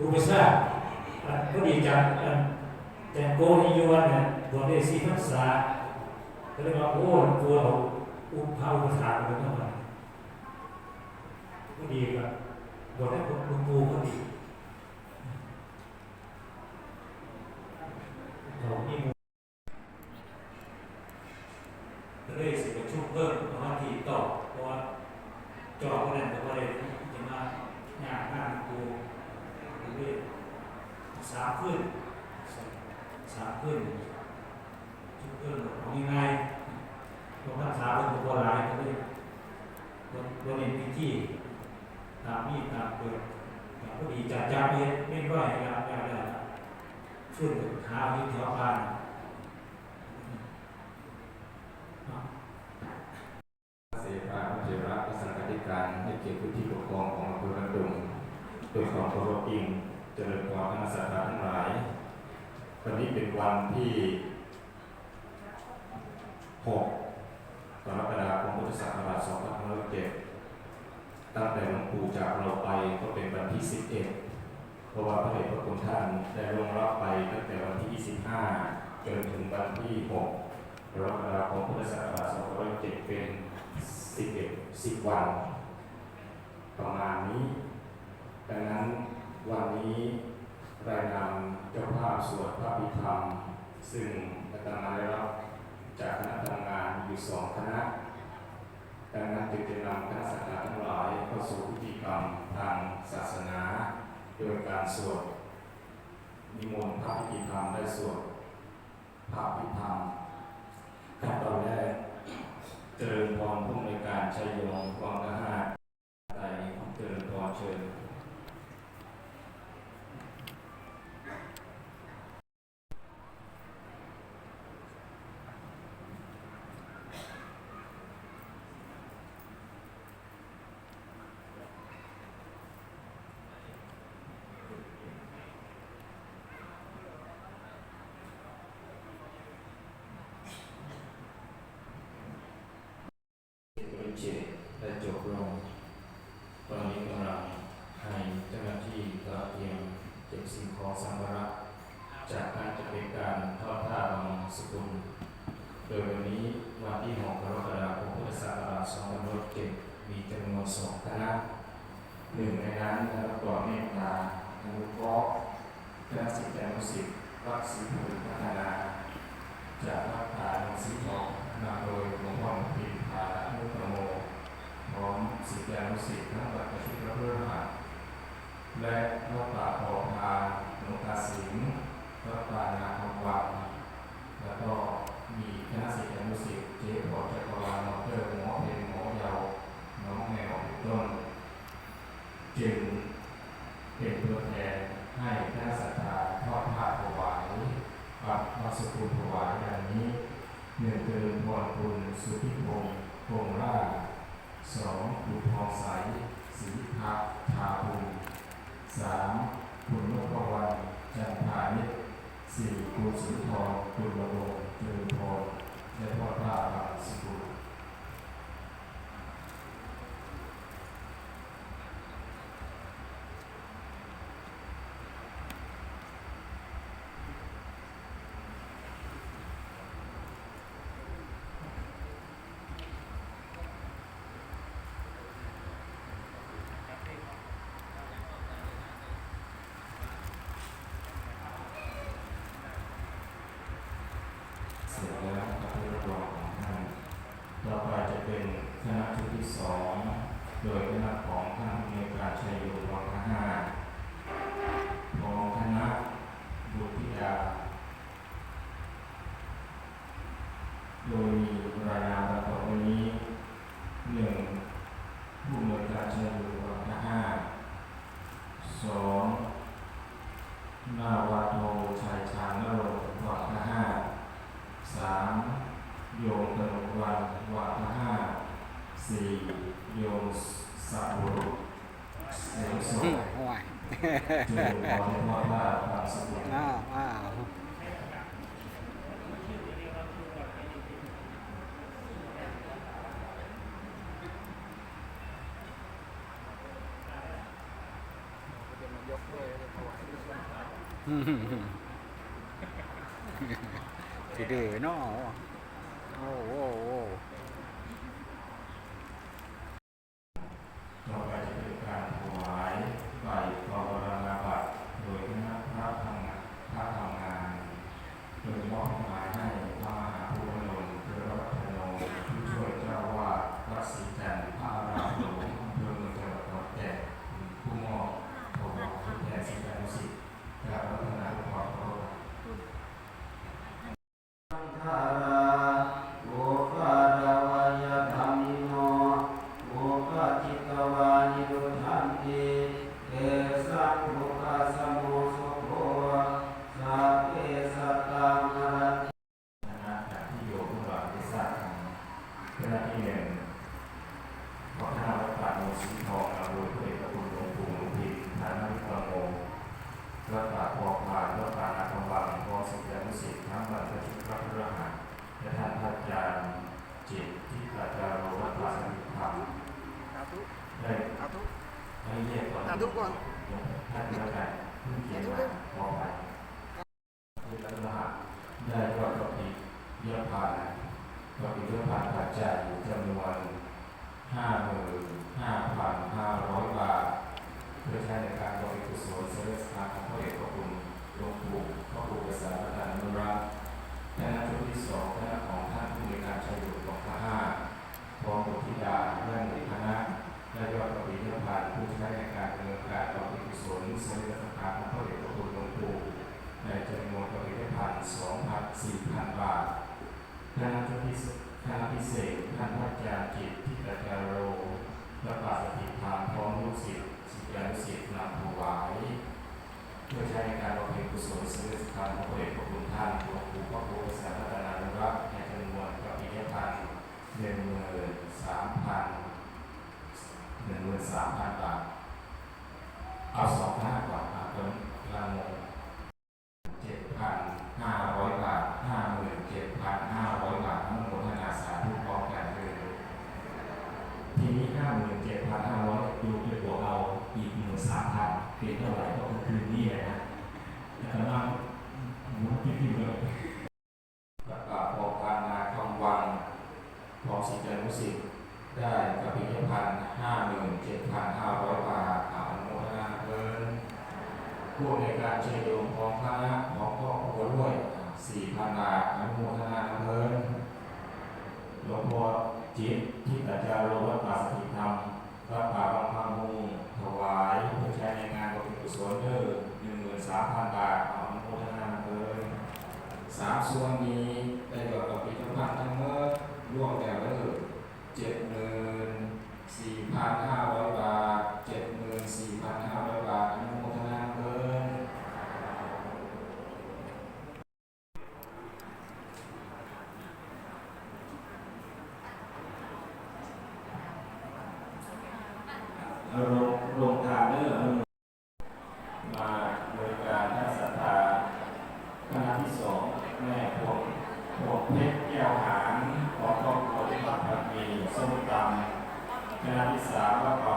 อุปสรรคอันก็ดีจังแต่โกนิยวนเนี่ยบวชได้สี่พรรษาก็เลยว่าโอ้กลัวเราอุปภาอุปถากเท่าไหร่ก็ดีครับบวชให้หลวงปู่ก็ดีเรามีหมู่ก็เลยสิประชุมเพิ่มประมาณที่ต่อเพราะว่าจอคนนั้นก็บ่ได้จะมาหน้างานกูก็เลย สาขึ้นสาขึ้นชุดขึ้นเอง่ายๆเพราะว่าสาเป็นตัวลายก็เลยบนบนเอ็นพีที่ตามมีตามเปิดแต่พอดีจัดจานเองไม่ร้อยแล้วแล้วแล้วช่วยหาที่แถวบ้านเสภาพระเจระพระสังฆาธิการให้เกียรติผู้ที่ปกครองของอำเภอระดุงโดยความเคารพอิง จริญพรคณะสัตยาทั้งหลาย วันนี้เป็นวันที่ 6 กรกฎาคมพุทธศักราช2507ตั้งแต่หลวงปู่จากเราไปก็เป็นวันที่ 11 เพราะว่าพระเดชพระคุณท่านได้ลงรับไปตั้งแต่วันที่ 25 จนถึงวันที่ 6 กรกฎาคมพุทธศักราช2507เป็นสิบเอ็ดสิบวัน ประมาณนี้ ดังนั้น วันนี้รายนามเจ้าภาพสวดพระพิธรรม ซึ่งอาตมาได้รับจากคณะทำงานอยู่สองคณะดังนั้นจึงจะนำคณะสัตยาทั้งหลายเข้าสู่พิธีกรรมทางศาสนา โดยการสวดนิมนต์พระพิธีธรรมได้สวดพระพิธรรมขั้นตอนแรกเจริญพรผู้ในการชัยยงวังกหาไตรเจริญพรเชิญ บริ เจตได้จบลง ตอนนี้กำลังให้เจ้าหน้าที่กระเตรียมเก็บสิ่งของสัมภาระจากการจะเป็นการทอดผ้าบางสกุล โดยวันนี้วันที่6กรกฎาคมพุทธศักราช2507มีจำนวนสองคณะหนึ่งในนั้นนะครับตัวเมตตาอนุเคราะห์คณะสิทธิอนุสิทธิ์วัดศรีภูมิพัฒนา จากวัดป่าหนองสีทองนำโดยหลวงพ่อพิมพานุตโม พร้อมศิษยานุศิษย์ทั้งวัดประชิดพระเพื่อหัดและวัดป่าพอพานหลวงตาสิงห์ วัดป่านาคำวังแล้วก็มีคณะศิษยานุศิษย์เจ๊พอจักรวาลน้องเตอร์หมอเพนหมอเยาวน้องแมวเป็นต้นจึงเป็นตัวแทนให้คณะศรัทธาทอดผ้าถวายปัดมาสกุลถวายอย่างนี้หนึ่งเจริญพรคุณสุธิพงศ์พงษ์ราสองบุทองใสศรีพักชาภูมิสามคุณนพวรรณจันทานิช สี่คุณสุนทรคุณระวงศ์เจริญพรและทอดผ้าบางสกุล เสร็จแล้ว กับที่รับรองของท่านต่อไปจะเป็นคณะชุดที่สอง โดยคณะของท่านผู้ในวยการชัยโยวังคห้า ห่วยอ้าวอ้าวยกด้วยถวายด้วยดื้อเโอ้โห จิตที่ปราจะรวัตาสมิธรรมได้ไห้แยกก่อนหลวงพ่นแล้วกันเพิ่งเขียนมาพอไป กุศลสำนึกทานของพระเอกพระท่านหลวงปู่พระโสาตว์รัตนานรักษ์ในจำนวนกับอีกพันหนึ่งหมื่นสามพันหนึ่งหมื่นสามพันบาทอาสอ พันบาทอนุโมทนาเงินหลวงพ่อจิตที่ตัจจาโรวัดป่สถิตธรรมพระป่าบางพังมุงถวายเพื่อใช้ในงานบำเพ็ญกุศลเด้อหนึ่งหมื่นสามพันบาทอนุโมทนาเงินสามส่วนนี้ analizá-la